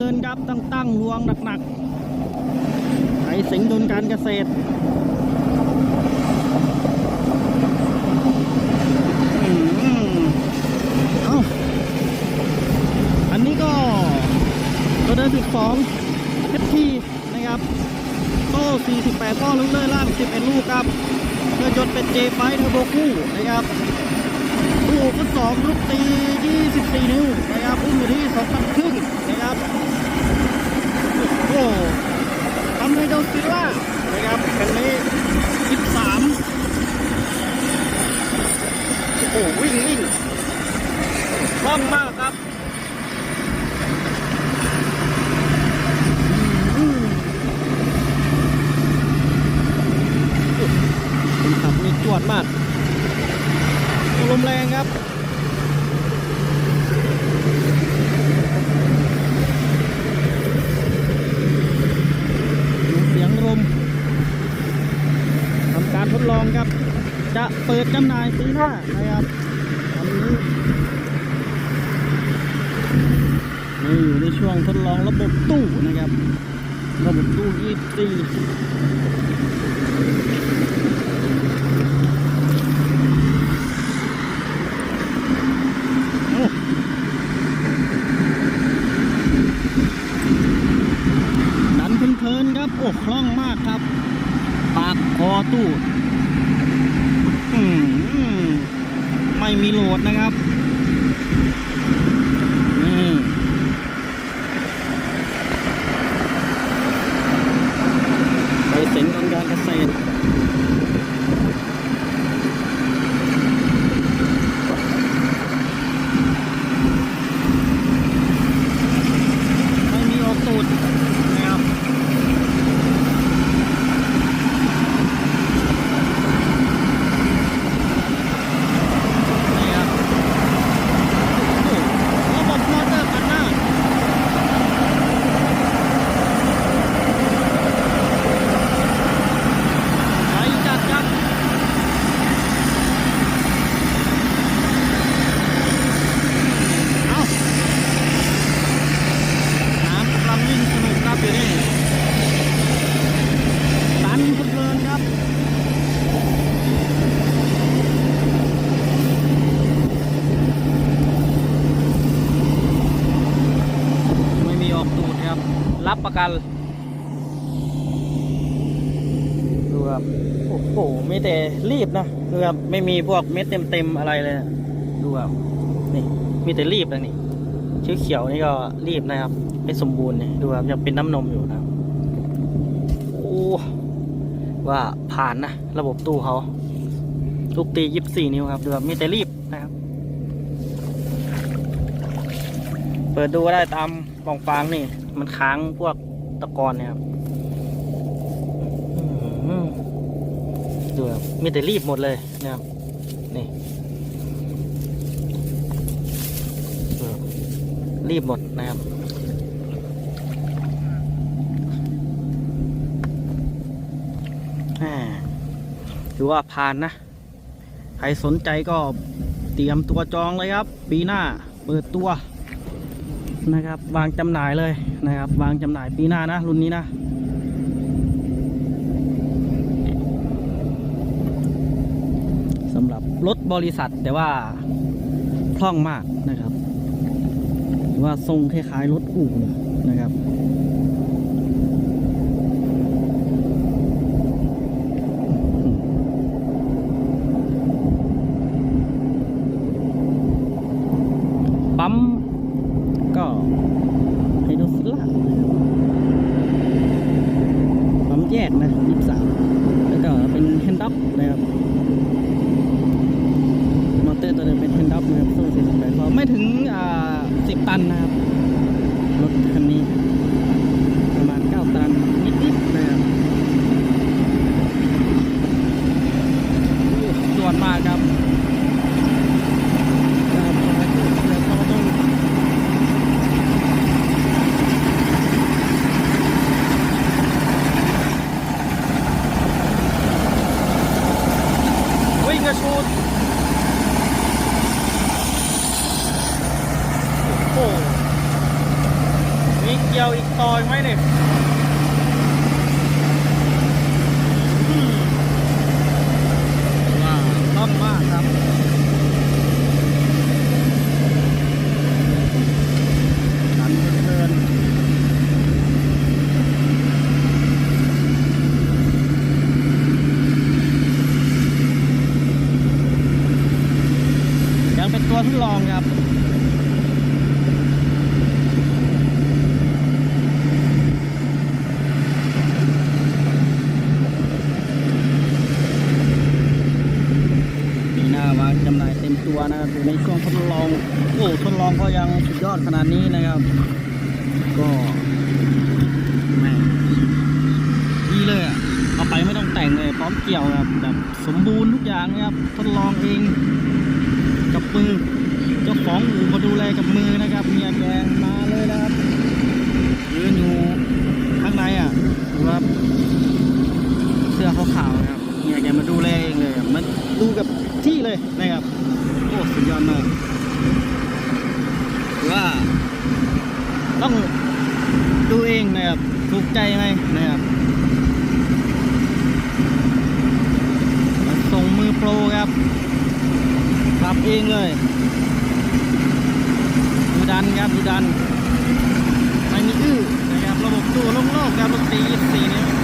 เดินครับตั้งตั้งรวงหนักๆไอสิงดุลการเกษตรอืมอ๋ออันนี้ก็ตัวเดิน12เอฟทีนะครับโต้48ก้อนลูกเลื่อยล่าง11ลูกครับเครื่อยนเป็น J5 เทอร์โบคู่นะครับตู้ฟุตสองลูกตี 24 นิ้วนะครับอุ้มอยู่ที่2ตันครึ่งนะครับ โอ้โหทำให้เจ้าซิลล่านะครับคันนี้13โอ้โห วิ่งวิ่งคล่องมากครับอืมคนขับนี่จวดมากลมแรงครับเสียงลมทำการทดลองครับ จะเปิดจำหน่ายปีหน้านะครับ นี่อยู่ในช่วงทดลองระบบตู้นะครับ ระบบตู้24โอ้ดันเพลินๆครับ โอ้คล่องมากครับ ปากคอตู้อืม ไม่มีโหลดนะครับ นี่ไปเซ็นกันการเกษตร ไม่มีออกตูดนะครับ นี่ครับโอ้ระบบมอเตอร์คันหน้าไหลจัดครับเอาน้ำกำลังวิ่งสนุกครับอยู่นี่ตันเพลินๆครับ ไม่มีออกตูดครับ รับประกัน ดูครับ โอ้โหมีแต่รีบนะดูครับไม่มีพวกเม็ดเต็มๆอะไรเลย ดูครับ นี่ มีแต่รีบแล้วนี่เขียวนี่ก็รีบนะครับ ไม่สมบูรณ์เนี่ยดูครับยังเป็นน้ำนมอยู่นะโอ้ว่าผ่านนะระบบตู้เขาลูกตียี่สิบสี่นิ้วครับดูครับมีแต่รีบนะครับ เปิดดูก็ได้ตามกล่องฟางนี่ มันค้างพวกตะกอนเนี่ยครับอืมดูครับมีแต่รีบหมดเลยนะครับนี่รีบหมดนะครับถือว่าผ่านนะ ใครสนใจก็เตรียมตัวจองเลยครับ ปีหน้าเปิดตัว นะครับ วางจำหน่ายเลยนะครับ วางจำหน่ายปีหน้านะ รุ่นนี้นะสำหรับรถบริษัทแต่ว่าคล่องมากนะครับ ว่าทรงคล้ายๆรถอู่นะครับปั๊ม ก็ไฮโดรซิลาปั๊มแยกนะยี่สามแล้วก็เป็นแฮนด์ด็อกนะครับมอเตอร์ตัวเดิเป็นแฮนด์ด็อกนะครับสู้สี่สิบแปดพอไม่ถึงอ่าสิบตันนะครับ รถคันนี้ ประมาณเตันนิดๆนะครับส่นมาครับะชูโอ้โหมีเกี่ยวอีกต่อยไหมเนี่ย ยังเป็นตัวทดลองครับปีหน้าวางจำหน่ายเต็มตัวนะครับอยู่ในช่วงทดลอง โอ้ทดลองก็ยังสุดยอดขนาดนี้นะครับ ก็แม่ดีเลยอะเอาไปไม่ต้องแต่งเลยพร้อมเกี่ยวครับแบบสมบูรณ์ทุกอย่างนะครับ ทดลองเอง มือเจ้าของอู่มาดูแลกับมือนะครับเมียแกมาเลยนะครับยืนอยู่ข้างในอะดูครับเสื้อขาวๆนะครับเมียแกมาดูแลเองเลยมันดูกับที่เลยนะครับโอ้สุดยอดมากถือว่าต้องดูเองนะครับถูกใจไหมนะครับส่งมือโปรครับ เองเลยดูดันครับดูดัน ไม่มีอื้อนะครับ ระบบตัวโล่งๆครับรถตี24นิ้ว